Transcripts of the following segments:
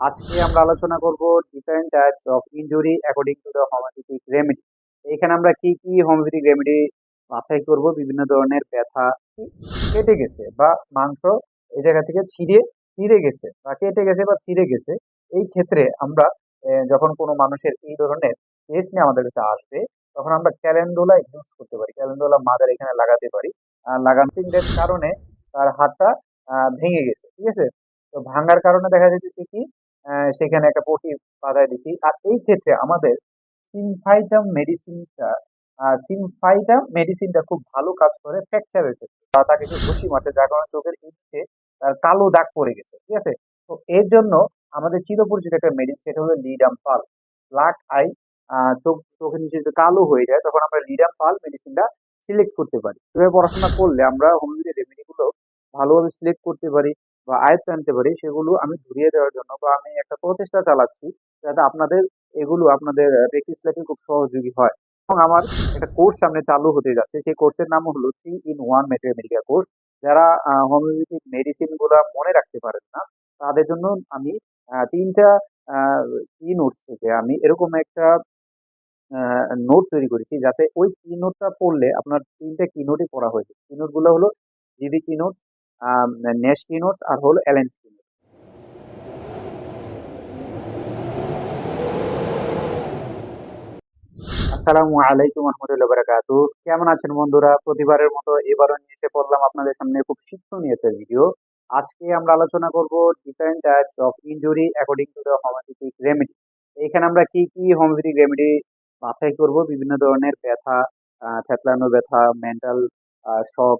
আজকে আমরা আলোচনা করব different types of injury according to the homeopathic remedy এখানে আমরা কি কি হোমিওপ্যাথিক রেমেডি বাছাই করব, বিভিন্ন ধরনের ব্যথা কেটে গেছে বা মাংস এই জায়গা থেকে ছিঁড়ে ছিঁড়ে গেছে বা কেটে গেছে বা ছিঁড়ে গেছে, এই ক্ষেত্রে আমরা যখন কোনো মানুষের এই ধরনের কেস নিয়ে আমাদের কাছে আসবে, তখন আমরা ক্যালেন্ডোলা ইউজ করতে পারি। ক্যালেন্ডোলা মাদার এখানে লাগাতে পারি। লাগানসিংয়ের কারণে তার হাতটা ভেঙে গেছে, ঠিক আছে? তো ভাঙার কারণে দেখা যাচ্ছে কি সেখানে একটা পটি বাঁধায় দিছি। আর এই ক্ষেত্রে আমাদের সিনফাইটাম মেডিসিনটা সিনফাইটাম মেডিসিনটা খুব ভালো কাজ করে ফ্র্যাকচারের ক্ষেত্রে। বা তাকে যে ঘুষি মারছে, যার কারণে চোখের তার কালো দাগ পড়ে গেছে, ঠিক আছে? তো এর জন্য আমাদের চিরপরিচিত একটা মেডিসিন সেটা হলো লিডাম পাল। ব্ল্যাক আই চোখ, চোখের নিচে যদি কালো হয়ে যায়, তখন আমরা লিডাম পাল মেডিসিনটা সিলেক্ট করতে পারি। এভাবে পড়াশোনা করলে আমরা হোমিওপ্যাথি রেমেডিগুলো ভালোভাবে সিলেক্ট করতে পারি। বা আয়ত্ত আনতে পারি, সেগুলো আমি ধরিয়ে দেওয়ার জন্য বা আমি একটা প্রচেষ্টা চালাচ্ছি যাতে আপনাদের এগুলো আপনাদের প্র্যাকটিস লাইফে খুব সহযোগী হয়। এবং আমার একটা কোর্স সামনে চালু হতে যাচ্ছে, সেই কোর্সের নাম হলো three in one medical course. যারা হোমিওপ্যাথিক মেডিসিনগুলা মনে রাখতে পারেন না, তাদের জন্য আমি তিনটা কি নোটস থেকে আমি এরকম একটা নোট তৈরি করেছি যাতে ওই কি নোটটা পড়লে আপনার তিনটা কি নোটই পড়া হয়েছে কি নোটগুলো হলো, জিবি কি নোটস নেশ কি নোটস আর হলো এলএনস কি নোটস আসসালামু আলাইকুম রহমতুল্লাহ বারাকাতু কেমন আছেন বন্ধুরা? প্রতিবারের মতো এবারও নিয়ে এসে পড়লাম আপনাদের সামনে খুব শিক্ষণীয় একটা ভিডিও আজকে আমরা আলোচনা করব different types of injury according to the homeopathic remedy এখানে আমরা কি কি হোমিওপ্যাথিক রেমেডি বাছাই করব? বিভিন্ন ধরনের ব্যথা থেতলানো ব্যথা মেন্টাল শক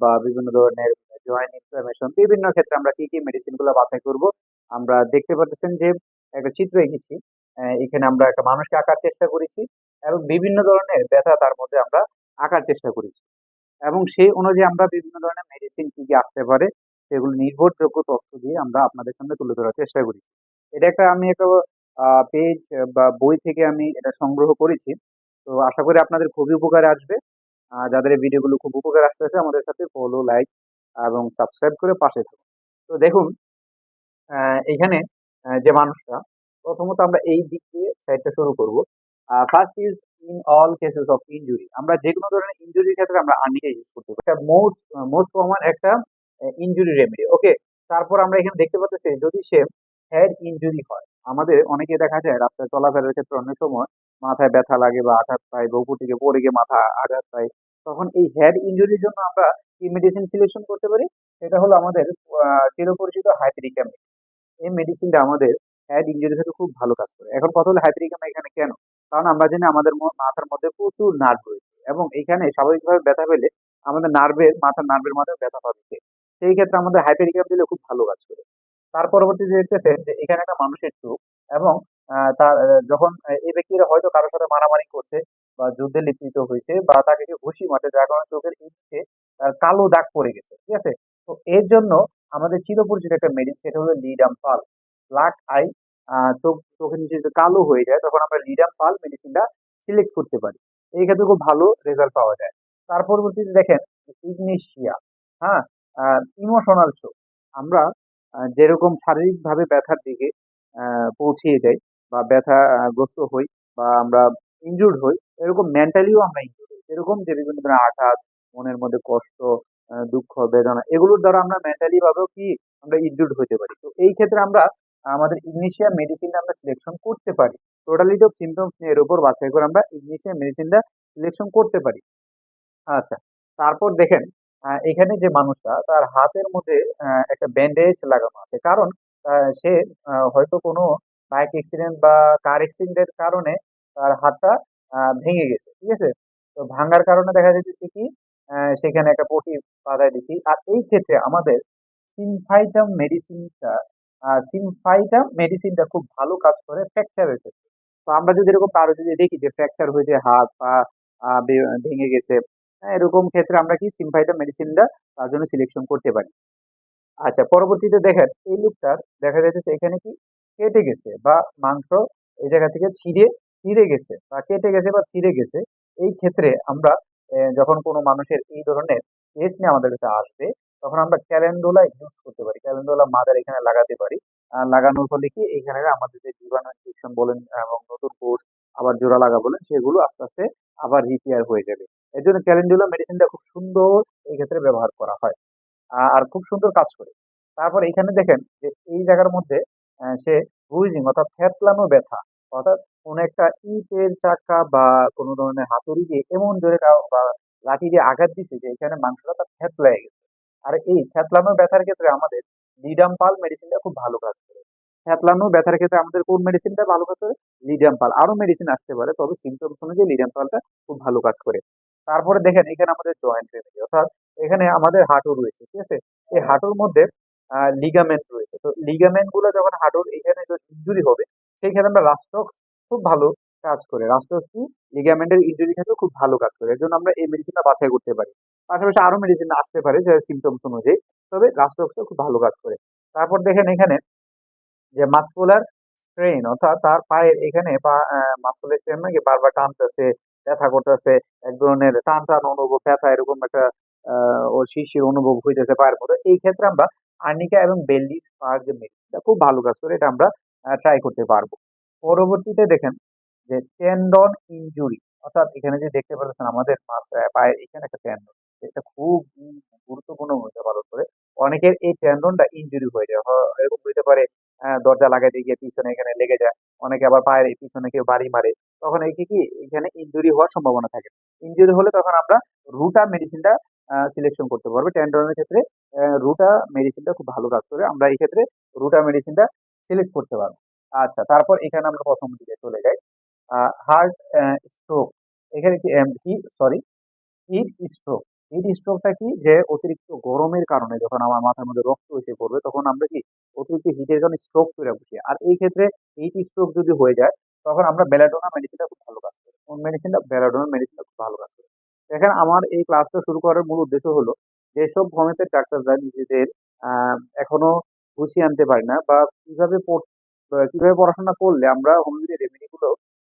বা বিভিন্ন ধরনের জয়েন্ট ইনফ্লামেশন বিভিন্ন ক্ষেত্রে আমরা কি কি মেডিসিনগুলো বাছাই করব, আমরা দেখতে পাচ্ছেন যে একটা চিত্র এঁকেছি এখানে আমরা একটা মানুষকে আঁকার চেষ্টা করেছি এবং বিভিন্ন ধরনের ব্যথা তার মধ্যে আমরা আঁকার চেষ্টা করেছি। এবং সেই অনুযায়ী আমরা বিভিন্ন ধরনের মেডিসিন কি কি আসতে পারে, সেগুলো নির্ভরযোগ্য তথ্য দিয়ে আমরা আপনাদের সামনে তুলে ধরার চেষ্টা করেছি। এটা একটা আমি একটা পেজ বা বই থেকে আমি এটা সংগ্রহ করেছি। তো আশা করি আপনাদের খুবই উপকারে আসবে। যাদের ভিডিওগুলো খুব উপকার আসতেছে, আমাদের সাথে ফলো লাইক এবং সাবস্ক্রাইব করে পাশে থাকুন। তো দেখুন এখানে যে মানুষটা, প্রথমত আমরা এই দিক দিয়ে সাইডটা শুরু করব। First is in all cases of injury আমরা যে কোনো ধরনের ইনজুরির ক্ষেত্রে আমরা আর্নিকা ইউজ করতে পারি। এটা মোস্ট মোস্ট কমন একটা ইনজুরি রেমেডি ওকে তারপর আমরা এখানে দেখতে পাচ্ছি যদি সে হেড ইনজুরি হয়, আমাদের অনেকে দেখা যায় রাস্তায় চলাফেরার ক্ষেত্রে অনেক সময় মাথায় ব্যথা লাগে বা আঘাত পায় বা উপর থেকে পড়ে গিয়ে মাথা আঘাত পায় তখন এই হেড ইঞ্জুরির জন্য আমরা কি মেডিসিন সিলেকশন করতে পারি? সেটা হলো আমাদের চিরপরিচিত হাইপেরিকাম এই মেডিসিনটা আমাদের হেড ইনজুরি থেকে খুব ভালো কাজ করে। এখন কথা হলো হাইপেরিকাম এখানে কেন? কারণ আমরা জানি আমাদের মাথার মধ্যে প্রচুর নার্ভ রয়েছে এবং এখানে স্বাভাবিকভাবে ব্যথা পেলে আমাদের নার্ভের মাথার নার্ভের মধ্যে ব্যথা পাবে সেই ক্ষেত্রে আমাদের হাইপেরিকাম দিলে খুব ভালো কাজ করে। তার পরবর্তীতে দেখতেছেন যে এখানে একটা মানুষের চোখ এবং তার যখন এই ব্যক্তিরা হয়তো কারোর সাথে মারামারি করছে বা যুদ্ধে লিপ্ত হয়েছে বা তাকে ঘুষি মারছে যার কারণে চোখের ইচ্ছে তার কালো দাগ পড়ে গেছে ঠিক আছে? তো এর জন্য আমাদের চিরপরিচিত একটা মেডিসিন সেটা হলো লিডাম পাল ব্ল্যাক আই চোখ চোখের নিচে যদি কালো হয়ে যায় তখন আমরা লিডাম পাল মেডিসিনটা সিলেক্ট করতে পারি। এই ক্ষেত্রে খুব ভালো রেজাল্ট পাওয়া যায়। তার পরবর্তীতে দেখেন ইগনেশিয়া হ্যাঁ? ইমোশনাল চোখ আমরা যেরকম শারীরিকভাবে ব্যথার দিকে পৌঁছিয়ে যাই বা ব্যথা আহ, গ্রস্ত হই বা আমরা ইনজুর্ড হই, এরকম মেন্টালিও আমরা ইনজুর্ড হই। এরকম যে বিভিন্ন ধরনের আঘাত, মনের মধ্যে কষ্ট দুঃখ, বেদনা, এগুলোর দ্বারা আমরা মেন্টালি ভাবেও কি আমরা ইনজুর্ড হতে পারি। তো এই ক্ষেত্রে আমরা, আমাদের ইগনিশিয়া মেডিসিনটা আমরা সিলেকশন করতে পারি। টোটালিটি অফ সিমটমস নিয়ে এর উপর বাছাই করে আমরা ইগনিশিয়া মেডিসিনটা সিলেকশন করতে পারি। আচ্ছা তারপর দেখেন এখানে যে মানুষটা, তার হাতের মধ্যে একটা ব্যান্ডেজ লাগানো আছে। কারণ সে হয়তো কোনো বাইক অ্যাক্সিডেন্ট বা কার অ্যাক্সিডেন্টের কারণে তার হাতটা ভেঙে গেছে ঠিক আছে? তো ভাঙার কারণে দেখা যাচ্ছে কি সেখানে একটা পটি বাধা দিছি। আর এই ক্ষেত্রে আমাদের সিনফাইটাম মেডিসিনটা সিনফাইটাম মেডিসিনটা খুব ভালো কাজ করে ফ্র্যাকচারের ক্ষেত্রে। তো আমরা যদি এরকম কারও যদি দেখি যে ফ্র্যাকচার হয়েছে হাত পা ভেঙে গেছে হ্যাঁ, এরকম ক্ষেত্রে আমরা কি সিমফাইটাম মেডিসিনটা তার জন্য সিলেকশন করতে পারি। আচ্ছা পরবর্তীতে দেখেন এই লোকটার দেখা যাচ্ছে এখানে কি কেটে গেছে বা মাংস এই জায়গা থেকে ছিঁড়ে ছিঁড়ে গেছে বা কেটে গেছে বা ছিঁড়ে গেছে, এই ক্ষেত্রে আমরা যখন কোনো মানুষের এই ধরনের কেস নিয়ে আমাদের কাছে আসবে, তখন আমরা ক্যালেন্ডোলা ইউজ করতে পারি। ক্যালেন্ডোলা মাদার এখানে লাগাতে পারি। লাগানোর ফলে কি? এখানে আমাদের যে জীবাণু ইনফেকশন বলেন, এবং নতুন কোষ আবার জোড়া লাগা বলেন, সেগুলো আস্তে আস্তে আবার রিপেয়ার হয়ে যাবে। এর জন্য ক্যালেন্ডুলা মেডিসিনটা খুব সুন্দর এই ক্ষেত্রে ব্যবহার করা হয়। আর খুব সুন্দর কাজ করে। তারপর এখানে দেখেন যে এই জায়গার মধ্যে সে ব্রুইজিং অর্থাৎ থ্যাতলানো ব্যথা, অর্থাৎ কোন একটা ইটের চাকা বা কোনো ধরনের হাতুড়ি দিয়ে এমন জোরে বা লাঠি দিয়ে আঘাত দিছে যে এখানে মাংসটা তার থ্যাতলায় গেছে। আর এই থ্যাতলানো ব্যথার ক্ষেত্রে আমাদের লিডাম লিডাম্পাল মেডিসিনটা খুব ভালো কাজ করে। থ্যাতলানো ব্যথার ক্ষেত্রে আমাদের কোন মেডিসিনটা ভালো কাজ করে? লিডাম্পাল আরও মেডিসিন আসতে পারে, তবে সিমটমস অনুযায়ী লিডাম্পালটা খুব ভালো কাজ করে। তারপরে দেখেন, এখানে আমাদের জয়েন্ট রেমেডি অর্থাৎ এখানে আমাদের হাঁটু রয়েছে, ঠিক আছে? এই হাঁটুর মধ্যে লিগামেন্ট রয়েছে। তো লিগামেন্টগুলো যখন হাঁটুর এখানে ইনজুরি হবে, সেই ক্ষেত্রে আমরা রাস্টক্স খুব ভালো কাজ করে। রাস্টক্স কি লিগামেন্টের ইনজুরি ক্ষেত্রে খুব ভালো কাজ করে। এর জন্য আমরা এই মেডিসিনটা বাছাই করতে পারি। পাশাপাশি আরও মেডিসিন আসতে পারে যে সিমটমস অনুযায়ী। তবে রাস্টক্স খুব ভালো কাজ করে। তারপর দেখেন এখানে যে মাসকুলার স্ট্রেন অর্থাৎ তার পায়ের এখানে পা মাসকুলার স্ট্রেন নাকি বারবার টানতেছে, ব্যথা করতেছে, এক ধরনের টান টান অনুভব, ব্যথা এরকম একটা ও শিশির অনুভব হইতেছে পায়ের মধ্যে। এই ক্ষেত্রে আমরা আর্নিকা এবং বেল্লি স্পার মেডিসিনটা খুব ভালো কাজ করে। এটা আমরা ট্রাই করতে পারব। পরবর্তীতে দেখেন যে টেন্ডন ইনজুরি অর্থাৎ এখানে যে দেখতে পাচ্ছেন আমাদের পায়ের এখানে একটা টেন্ডন এটা খুব গুরুত্বপূর্ণ ভূমিকা পালন করে। অনেকের এই টেন্ডনটা ইনজুরি হয়ে যায় এরকম হইতে পারে দরজা লাগাইতে গিয়ে পিছনে এখানে লেগে যায়, অনেকে আবার পায়ের পিছনে কেউ বাড়ি মারে, তখন এই কি এখানে ইনজুরি হওয়ার সম্ভাবনা থাকে। ইনজুরি হলে তখন আমরা রুটা মেডিসিনটা সিলেকশন করতে পারব। টেন্ডনের ক্ষেত্রে রুটা মেডিসিনটা খুব ভালো কাজ করে, আমরা এই ক্ষেত্রে রুটা মেডিসিনটা সিলেক্ট করতে পারব। আচ্ছা তারপর এখানে আমরা প্রথম দিকে চলে যাই। হার্ট স্ট্রোক এখানে কি সরি হিট স্ট্রোক হিট স্ট্রোকটা কি? যে অতিরিক্ত গরমের কারণে যখন আমার মাথার মধ্যে রক্ত এসে পড়বে, তখন আমরা কি অতিরিক্ত হিটের কারণে স্ট্রোক করে বসি। আর এই ক্ষেত্রে হিট স্ট্রোক যদি হয়ে যায়, তখন আমরা বেলাডোনা মেডিসিনটা খুব ভালো কাজ করে। কোন মেডিসিনটা বেলাডোনা মেডিসিনটা খুব ভালো কাজ করে। এখানে আমার এই ক্লাসটা শুরু করার মূল উদ্দেশ্য হলো যেসব হোমিওপ্যাথ ডাক্তাররা নিজেদের এখনও গুছিয়ে আনতে পারি না বা কীভাবে কীভাবে পড়াশোনা করলে আমরা হোমিওপ্যাথি রেমেডি গুলো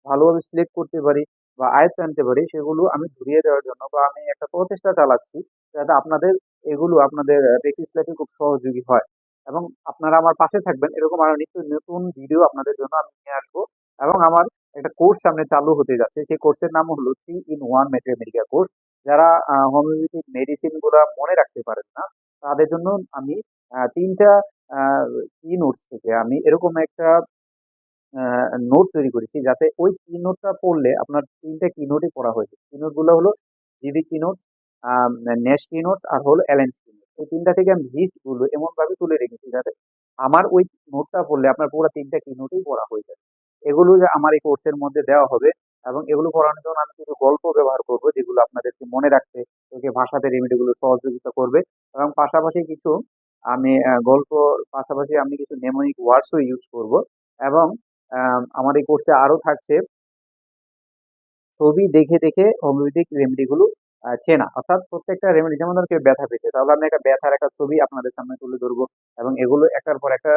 ভালোভাবে সিলেক্ট করতে পারি বা আয়ত্তে আনতে পারি, সেগুলো আমি ধরিয়ে দেওয়ার জন্য বা আমি একটা প্রচেষ্টা চালাচ্ছি যাতে আপনাদের এগুলো আপনাদের প্র্যাকটিস লাইফে খুব সহযোগী হয়। এবং আপনারা আমার পাশে থাকবেন, এরকম আরও নিত্য নতুন ভিডিও আপনাদের জন্য আমি নিয়ে আসব এবং আমার একটা কোর্স সামনে চালু হতে যাচ্ছে। সেই কোর্সের নাম হলো three in one medical course যারা হোমিওপ্যাথিক মেডিসিনগুলা মনে রাখতে পারেন না, তাদের জন্য আমি তিনটা কি নোটস থেকে আমি এরকম একটা নোট তৈরি করেছি যাতে ওই কি নোটটা পড়লে আপনার তিনটে কি নোটই পড়া হয়েছে কি নোটগুলো হলো জিবি কি নোটস নেস কি নোটস আর হলো অ্যালেন্স কি নোটস এই তিনটা থেকে আমি জিস্টগুলো এমন ভাবে তুলে রেখেছি যাতে আমার ওই নোটটা পড়লে আপনার পুরো তিনটা কি নোটই পড়া হয়ে যাবে এগুলো যে আমার এই কোর্সের মধ্যে দেওয়া হবে এবং এগুলো পড়ানোর জন্য আমি কিছু গল্প ব্যবহার করব যেগুলো আপনাদেরকে মনে রাখতে, ওকে ভাষাতে রেমেডিগুলো সহযোগিতা করবে। এবং পাশাপাশি কিছু আমি গল্প পাশাপাশি আমি কিছু নেমোনিক ওয়ার্ডসও ইউজ করব এবং আমার এই কোর্সে আরও থাকছে ছবি দেখে দেখে হোমিওপ্যাথিক রেমেডিগুলো চেনা। অর্থাৎ প্রত্যেকটা রেমেডি যেমন ধরুন কেউ ব্যথা পেয়েছে, তাহলে আমি একটা ব্যথার একটা ছবি আপনাদের সামনে তুলে ধরবো এবং এগুলো একটার পর একটা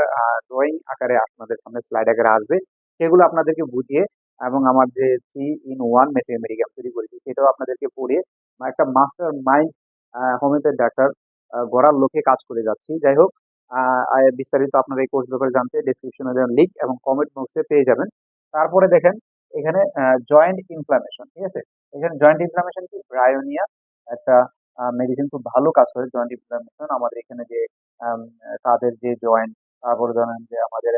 ড্রয়িং আকারে আপনাদের সামনে স্লাইড আকারে আসবে। সেগুলো আপনাদেরকে বুঝিয়ে এবং আমার যে থ্রি ইন ওয়ান মেডিকেল তৈরি করেছি, সেটাও আপনাদেরকে পড়িয়ে একটা মাস্টার মাইন্ড হোমিওপ্যাথ ডাক্তার গড়ার লোকে কাজ করে যাচ্ছি। যাই হোক বিস্তারিত আপনার এই কোর্স ব্যাপারে জানতে ডিসক্রিপশনে লিঙ্ক এবং কমেন্ট বক্সে পেয়ে যাবেন। তারপরে দেখেন, এখানে জয়েন্ট ইনফ্লামেশন ঠিক আছে? এখানে জয়েন্ট ইনফ্লামেশন কি? ব্রায়োনিয়া একটা মেডিসিন খুব ভালো কাজ করে। জয়েন্ট ইনফ্লামেশন আমাদের এখানে যে তাদের যে জয়েন্ট তারপরে ধরেন যে আমাদের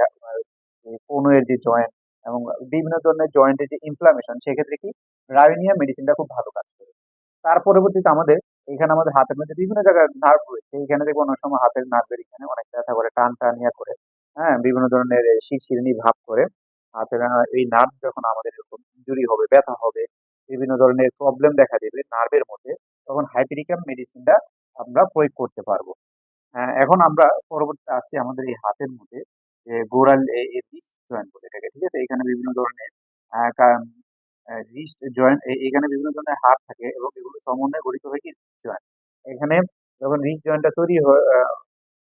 কনুয়ের যে জয়েন্ট এবং বিভিন্ন ধরনের জয়েন্টের যে ইনফ্লামেশন সেক্ষেত্রে কি? ব্রায়োনিয়া মেডিসিনটা খুব ভালো কাজ করে। তার পরবর্তীতে আমাদের এখানে আমাদের হাতের মধ্যে বিভিন্ন জায়গায় নার্ভ রয়েছে। এখানে দেখব অনেক সময় হাতের নার্ভের এখানে অনেক ব্যথা করে টান টান ইয়া করে হ্যাঁ? বিভিন্ন ধরনের শিরশিরনি ভাব করে। হাতের এই নার্ভ যখন আমাদের এরকম ইনজুরি হবে ব্যথা হবে বিভিন্ন ধরনের প্রবলেম দেখা দেবে নার্ভের মধ্যে তখন হাইপেরিকাম মেডিসিনটা আমরা প্রয়োগ করতে পারব। হ্যাঁ, এখন আমরা পরবর্তীতে আসছি আমাদের এই হাতের মধ্যে যে গোড়াল রিস্ট জয়েন্ট বলে এটাকে ঠিক আছে? এখানে বিভিন্ন ধরনের রিস্ট জয়েন্ট এখানে বিভিন্ন ধরনের হাড় থাকে এবং এগুলো সমন্বয়ে গঠিত হয় কি? জয়েন্ট এখানে যখন রিস্ট জয়েন্টটা তৈরি হয়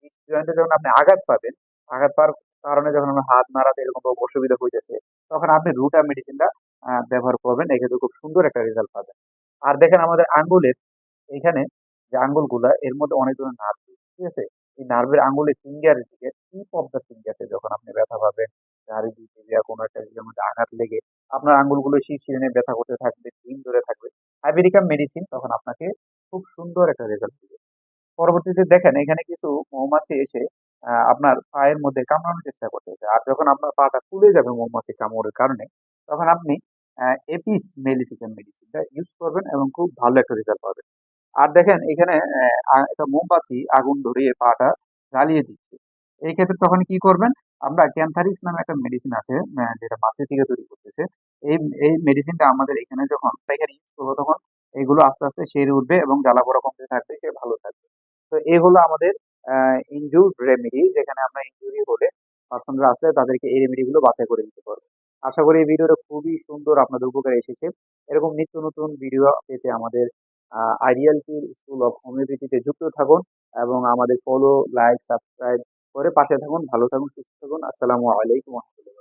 রিস্ট জয়েন্টে যখন আপনি আঘাত পাবেন আঘাত পাওয়ার কারণে যখন আমরা হাত নাড়াতে এরকম অসুবিধা হইতেছে তখন আপনি রুটা মেডিসিনটা ব্যবহার করবেন। এক্ষেত্রে খুব সুন্দর একটা রেজাল্ট পাবেন। আর দেখেন আমাদের আঙ্গুলের এখানে যে আঙ্গুলগুলা এর মধ্যে অনেক ধরনের নার্ভ ঠিক আছে? এই নার্ভের আঙ্গুলের ফিঙ্গারের দিকে কি পদ্ধতি গেছে যখন আপনি ব্যথা পাবেন দিতে কোনো একটা জায়গার মধ্যে আঘাত লেগে আপনার আঙ্গুলগুলো শিরশিরানি ব্যথা করতে থাকবে, দিন ধরে থাকবে। আইবেরিকাম মেডিসিন তখন আপনাকে খুব সুন্দর একটা রেজাল্ট দিবে। পরবর্তীতে দেখেন এখানে কিছু মৌমাছি এসে আপনার পায়ের মধ্যে কামড়ানোর চেষ্টা করতেছে। আর যখন আপনার পাটা ফুলে যাবে মৌমাছি কামড়ের কারণে, তখন আপনি এপিস মেলিফিকেন্ট মেডিসিনটা ইউজ করবেন এবং খুব ভালো একটা রেজাল্ট পাবেন। আর দেখেন এখানে একটা মোমবাতি আগুন ধরিয়ে পাটা জ্বালিয়ে দিচ্ছে। এই ক্ষেত্রে তখন কি করবেন? আমরা ক্যান্থারিস নামে একটা মেডিসিন আছে যেটা মাছি থেকে তৈরি করতেছে। এই এই মেডিসিনটা আমাদের এখানে যখন ইউজ করব তখন এগুলো আস্তে, আস্তে সেরে উঠবে এবং জ্বালা-পোড়া কমতে থাকবে, সে ভালো থাকবে। তো এই হলো আমাদের ইনজুর রেমেডি যেখানে আমরা ইনজুরি হলে পার্সনরা আসলে তাদেরকে এই রেমেডি গুলো বাছাই করে দিতে পারব। আশা করি এই ভিডিওটা খুবই সুন্দর আপনাদের উপকারে এসেছে। এরকম নিত্য নতুন ভিডিও পেতে আমাদের আইডিয়াল কিউর স্কুল অফ হোমিওপ্যাথিতে যুক্ত থাকুন এবং আমাদের ফলো, লাইক, সাবস্ক্রাইব করে পাশে থাকুন। ভালো থাকুন, সুস্থ থাকুন। আসসালামু আলাইকুম রাহমাতুল্লাহ।